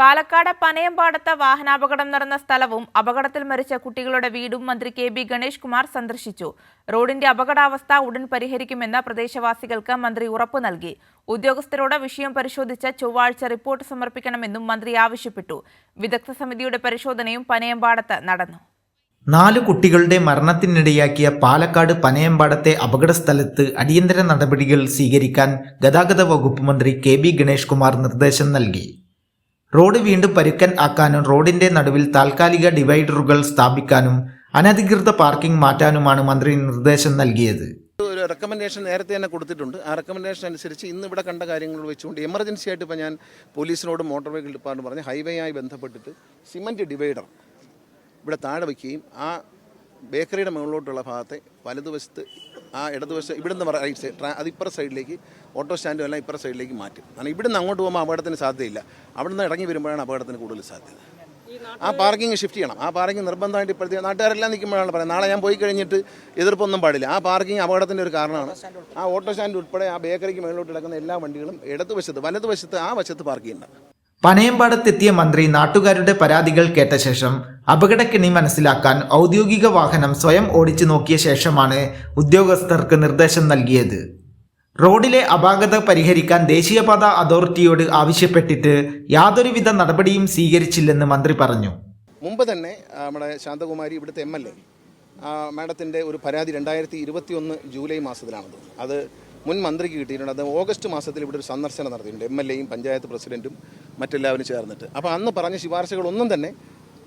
പാലക്കാട് പനയമ്പാടത്ത് വാഹനാപകടം നടന്ന സ്ഥലവും അപകടത്തിൽ മരിച്ച കുട്ടികളുടെ വീടും മന്ത്രി കെ ബി ഗണേഷ് കുമാർ സന്ദർശിച്ചു. റോഡിന്റെ അപകടാവസ്ഥ ഉടൻ പരിഹരിക്കുമെന്ന് പ്രദേശവാസികൾക്ക് മന്ത്രി ഉറപ്പു നൽകി. ഉദ്യോഗസ്ഥരോട് വിഷയം പരിശോധിച്ച് ചൊവ്വാഴ്ച റിപ്പോർട്ട് സമർപ്പിക്കണമെന്നും മന്ത്രി ആവശ്യപ്പെട്ടു. വിദഗ്ധ സമിതിയുടെ പരിശോധനയും പനയമ്പാടത്ത് നടന്നു. നാല് കുട്ടികളുടെ മരണത്തിനിടയാക്കിയ പാലക്കാട് പനയമ്പാടത്തെ അപകട സ്ഥലത്ത് അടിയന്തര നടപടികൾ സ്വീകരിക്കാൻ ഗതാഗത വകുപ്പ് മന്ത്രി കെ ബി ഗണേഷ് കുമാർ നിർദ്ദേശം നൽകി. റോഡ് വീണ്ടും പരുക്കൻ ആക്കാനും റോഡിന്റെ നടുവിൽ താൽക്കാലിക ഡിവൈഡറുകൾ സ്ഥാപിക്കാനും അനധികൃത പാർക്കിംഗ് മാറ്റാനുമാണ് മന്ത്രി നിർദ്ദേശം നൽകിയത്. ഒരു റെക്കമെൻഡേഷൻ നേരത്തെ തന്നെ കൊടുത്തിട്ടുണ്ട്. ആ റെക്കമെൻഡേഷൻ അനുസരിച്ച് ഇന്ന് ഇവിടെ കണ്ട കാര്യങ്ങൾ വെച്ചുകൊണ്ട് എമർജൻസി ആയിട്ട് ഇപ്പോൾ ഞാൻ പോലീസിനോടും മോട്ടോർ വെഹിക്കിൾ ഡിപ്പാർട്ട്മെന്റ് പറഞ്ഞ് ആയി ബന്ധപ്പെട്ടിട്ട് സിമന്റ് ഡിവൈഡർ ഇവിടെ താഴെ വയ്ക്കുകയും ആ ബേക്കറിയുടെ മുകളിലോട്ടുള്ള ഭാഗത്തെ വലതുവശത്ത് ആ ഇടതുവശം ഇവിടുന്ന് റൈറ്റ് സൈഡ് അത് ഇപ്പുറ സൈഡിലേക്ക് ഓട്ടോ സ്റ്റാൻഡും എല്ലാം ഇപ്പുറ സൈഡിലേക്ക് മാറ്റും. കാരണം ഇവിടുന്ന് അങ്ങോട്ട് പോകുമ്പോൾ അപകടത്തിന് സാധ്യതയില്ല. അവിടുന്ന് ഇറങ്ങി വരുമ്പോഴാണ് അപകടത്തിന് കൂടുതൽ സാധ്യത. ആ പാർക്കിംഗ് ഷിഫ്റ്റ് ചെയ്യണം. ആ പാർക്കിംഗ് നിർബന്ധമായിട്ട് ഇപ്പോഴത്തെ നാട്ടുകാരെല്ലാം നിൽക്കുമ്പോഴാണ് പറയുന്നത്. നാളെ ഞാൻ പോയി കഴിഞ്ഞിട്ട് എതിർപ്പൊന്നും പാടില്ല. ആ പാർക്കിംഗ് അപകടത്തിന്റെ ഒരു കാരണമാണ്. ആ ഓട്ടോ സ്റ്റാൻഡ് ഉൾപ്പെടെ ആ ബേക്കറിക്ക് മുകളിലോട്ട് കിടക്കുന്ന എല്ലാ വണ്ടികളും ഇടതുവശത്ത് വലതുവശത്ത് ആ വശത്ത് പാർക്ക് ചെയ്യേണ്ട പനയമ്പാടത്തെത്തിയ മന്ത്രി നാട്ടുകാരുടെ പരാതികൾ കേട്ട ശേഷം അപകടക്കെണി മനസ്സിലാക്കാൻ ഔദ്യോഗിക വാഹനം സ്വയം ഓടിച്ചു നോക്കിയ ശേഷമാണ് ഉദ്യോഗസ്ഥർക്ക് നിർദ്ദേശം നൽകിയത്. റോഡിലെ അപാകത പരിഹരിക്കാൻ ദേശീയപാത അതോറിറ്റിയോട് ആവശ്യപ്പെട്ടിട്ട് യാതൊരുവിധ നടപടിയും സ്വീകരിച്ചില്ലെന്ന് മന്ത്രി പറഞ്ഞു. മുമ്പ് തന്നെ നമ്മുടെ ശാന്തകുമാരി ഇവിടുത്തെ എം എൽ എ മാഡത്തിന്റെ ഒരു പരാതി രണ്ടായിരത്തി ഇരുപത്തി ഒന്ന് ജൂലൈ മാസത്തിലാണത് അത് മുൻ മന്ത്രിക്ക് കിട്ടിയിട്ടുണ്ട്. അത് ഓഗസ്റ്റ് മാസത്തിൽ ഇവിടെ ഒരു സന്ദർശനം നടത്തിയിട്ടുണ്ട്. എം എൽ എയും പഞ്ചായത്ത് പ്രസിഡന്റും മറ്റെല്ലാവരും ചേർന്നിട്ട്. അപ്പോൾ അന്ന് പറഞ്ഞ ശുപാർശകളൊന്നും തന്നെ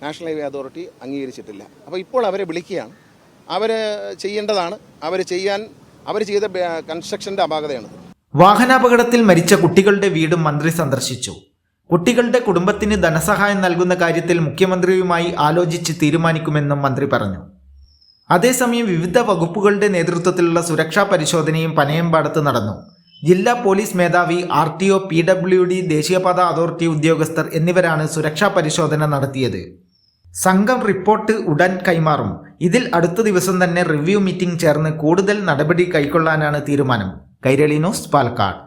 നാഷണൽ ഹൈവേ അതോറിറ്റി അംഗീകരിച്ചിട്ടില്ല. അപ്പോൾ ഇപ്പോൾ അവരെ വിളിക്കുകയാണ്. അവർ ചെയ്യേണ്ടതാണ്. അവർ ചെയ്യാൻ അവർ ചെയ്ത കൺസ്ട്രക്ഷന്റെ അപാകതയാണത്. വാഹനാപകടത്തിൽ മരിച്ച കുട്ടികളുടെ വീടും മന്ത്രി സന്ദർശിച്ചു. കുട്ടികളുടെ കുടുംബത്തിന് ധനസഹായം നൽകുന്ന കാര്യത്തിൽ മുഖ്യമന്ത്രിയുമായി ആലോചിച്ച് തീരുമാനിക്കുമെന്നും മന്ത്രി പറഞ്ഞു. അതേസമയം വിവിധ വകുപ്പുകളുടെ നേതൃത്വത്തിലുള്ള സുരക്ഷാ പരിശോധനയും പനയമ്പാടത്ത് നടന്നു. ജില്ലാ പോലീസ് മേധാവി R T O P W D ദേശീയപാത അതോറിറ്റി ഉദ്യോഗസ്ഥർ എന്നിവരാണ് സുരക്ഷാ പരിശോധന നടത്തിയത്. സംഘം റിപ്പോർട്ട് ഉടൻ കൈമാറും. ഇതിൽ അടുത്ത ദിവസം തന്നെ റിവ്യൂ മീറ്റിംഗ് ചേർന്ന് കൂടുതൽ നടപടി കൈക്കൊള്ളാനാണ് തീരുമാനം. കൈരളി ന്യൂസ് പാലക്കാട്.